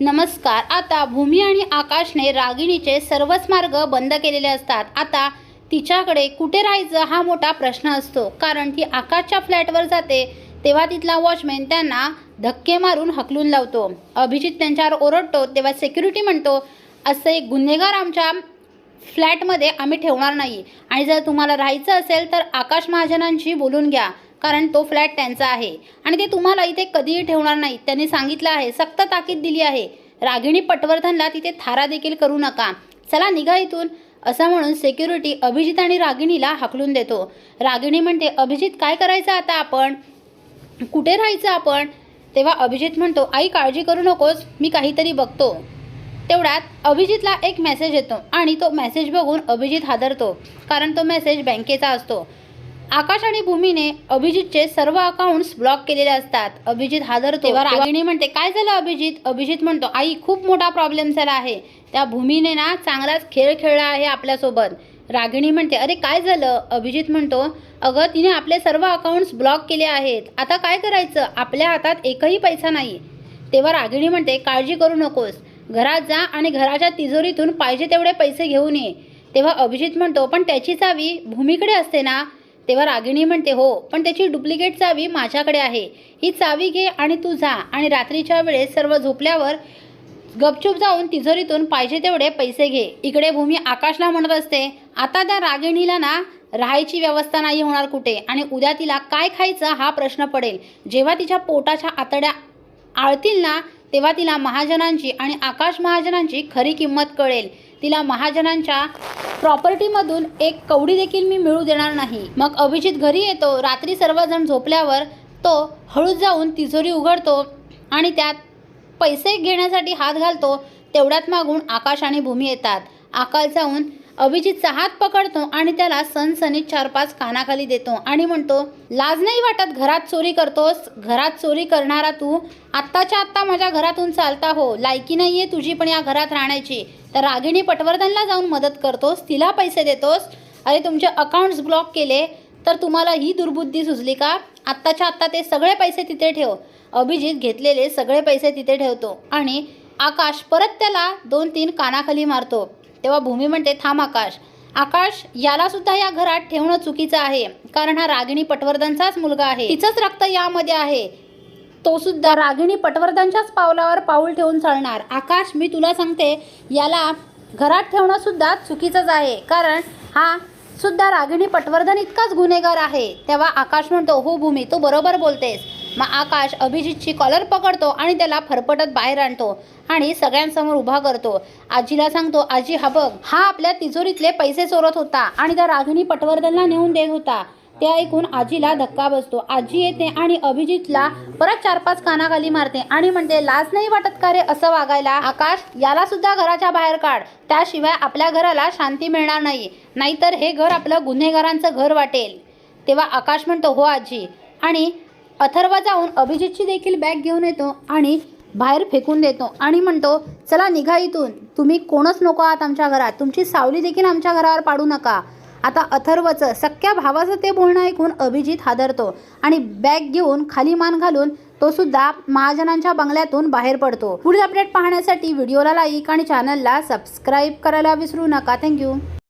नमस्कार. आता भूमी आणि आकाशने रागिणीचे सर्वच मार्ग बंद केलेले असतात. आता तिच्याकडे कुठे राहायचं हा मोठा प्रश्न असतो. कारण ती आकाशच्या फ्लॅटवर जाते तेव्हा तिथला वॉचमॅन त्यांना धक्के मारून हकलून लावतो. अभिजित त्यांच्यावर ओरडतो तेव्हा सेक्युरिटी म्हणतो असं एक गुन्हेगार आमच्या फ्लॅटमध्ये आम्ही ठेवणार नाही. आणि जर तुम्हाला राहायचं असेल तर आकाश महाजनांशी बोलून घ्या कारण तो फ्लॅट त्यांचा आहे. आणि ते तुम्हाला इथे कधीही ठेवणार नाही. त्यांनी सांगितलं आहे सक्त ताकीद दिली आहे. रागिणी पटवर्धनला तिथे थारा देखील करू नका. चला निघा इथून. असं म्हणून सेक्युरिटी अभिजित आणि रागिणीला हाकलून देतो. रागिणी म्हणते अभिजित काय करायचं आता आपण? कुठे राहायचं आपण? तेव्हा अभिजित म्हणतो आई काळजी करू नकोस. मी काहीतरी बघतो. तेवढ्यात अभिजितला एक मेसेज येतो आणि तो मेसेज बघून अभिजित हादरतो कारण तो मेसेज बँकेचा असतो. आकाश आणि भूमीने अभिजितचे सर्व अकाउंट्स ब्लॉक केलेले असतात. अभिजित हादरतो. तेव्हा रागिणी म्हणते काय झालं अभिजित? अभिजित म्हणतो आई खूप मोठा प्रॉब्लेम झाला आहे. त्या भूमीने ना चांगलाच खेळ खेळला आहे आपल्यासोबत. रागिणी म्हणते अरे काय झालं? अभिजित म्हणतो अगं तिने आपले सर्व अकाउंट्स ब्लॉक केले आहेत. आता काय करायचं? आपल्या हातात एकही पैसा नाही. तेव्हा रागिणी म्हणते काळजी करू नकोस. घरात जा आणि घराच्या तिजोरीतून पाहिजे तेवढे पैसे घेऊन ये. तेव्हा अभिजित म्हणतो पण त्याची चावी भूमीकडे असते ना? तेव्हा रागिणी म्हणते हो पण त्याची डुप्लिकेट चावी माझ्याकडे आहे. ही चावी घे आणि तू जा. आणि रात्रीच्या वेळेस सर्व झोपल्यावर गपचूप जाऊन तिजोरीतून पाहिजे तेवढे पैसे घे. इकडे भूमी आकाशला म्हणत असते आता त्या रागिणीला ना राहायची व्यवस्था नाही होणार कुठे. आणि उद्या तिला काय खायचं हा प्रश्न पडेल. जेव्हा तिच्या पोटाच्या आतड्या आळतील ना तेव्हा तिला महाजनांची आणि आकाश महाजनांची खरी किंमत कळेल. तिला महाजनांच्या प्रॉपर्टीमधून एक कवडी देखील मी मिळू देणार नाही. मग अभिजित घरी येतो रात्री सर्वजण झोपल्यावर तो हळूच जाऊन तिजोरी उघडतो आणि त्यात पैसे घेण्यासाठी हात घालतो तेवढ्यात मागून आकाश आणि भूमी येतात. आकाश जाऊन अभिजितचा हात पकडतो आणि त्याला सनसनीत चार पाच कानाखाली देतो आणि म्हणतो लाज नाही वाटत घरात चोरी करतोस? घरात चोरी करणारा तू? आत्ताच्या आत्ता माझ्या घरातून चालता हो. लायकी नाही आहे तुझी पण या घरात राहण्याची. तर रागिणी पटवर्धनला जाऊन मदत करतोस? तिला पैसे देतोस? अरे तुमचे अकाउंट्स ब्लॉक केले तर तुम्हाला ही दुर्बुद्धी सुचली का? आत्ताच्या आत्ता ते सगळे पैसे तिथे ठेव. अभिजित घेतलेले सगळे पैसे तिथे ठेवतो आणि आकाश परत त्याला दोन तीन कानाखाली मारतो. तेव्हा भूमी म्हणते थांब आकाश. आकाश याला सुद्धा या घरात ठेवणं चुकीचं आहे. कारण हा रागिणी पटवर्धनचाच मुलगा आहे. तिचंच रक्त यामध्ये आहे. तो सुद्धा रागिणी पटवर्धनच्याच पावलावर पाऊल ठेवून चालणार. आकाश मी तुला सांगते याला घरात ठेवणं सुद्धा चुकीचंच आहे. कारण हा सुद्धा रागिणी पटवर्धन इतकाच गुन्हेगार आहे. तेव्हा आकाश म्हणतो हो भूमी तू बरोबर बोलतेस. मग आकाश अभिजितची कॉलर पकडतो आणि त्याला फरफटत बाहेर आणतो आणि सगळ्यांसमोर उभा करतो. आजीला सांगतो आजी हा बघ हा आपल्या तिजोरीतले पैसे चोरत होता आणि त्या रागिणी पटवर्धनला नेऊन देत होता ते ऐकून आजीला धक्का बसतो. आजी येते आणि अभिजितला परत चार पाच कानाखाली मारते आणि म्हणते लाज नाही वाटत का रे असं वागायला? आकाश याला सुद्धा घराच्या बाहेर काढ. त्याशिवाय आपल्या घराला शांती मिळणार नाही. नाहीतर हे घर आपलं गुन्हेगारांचं घर वाटेल. तेव्हा आकाश म्हणतो हो आजी. आणि अथर्व जाऊन अभिजितची देखील बॅग घेऊन येतो आणि बाहेर फेकून देतो. आणि म्हणतो चला निघा इथून. तुम्ही कोणच नको आहात आमच्या घरात. तुमची सावली देखील आमच्या घरावर पाडू नका. आता अथर्वचं सख्या भावाचं ते बोलणं ऐकून अभिजित हादरतो आणि बॅग घेऊन खाली मान घालून तो सुद्धा महाजनांच्या बंगल्यातून बाहेर पडतो. पुढील अपडेट पाहण्यासाठी व्हिडिओला लाईक आणि चॅनलला सबस्क्राईब करायला विसरू नका. थँक्यू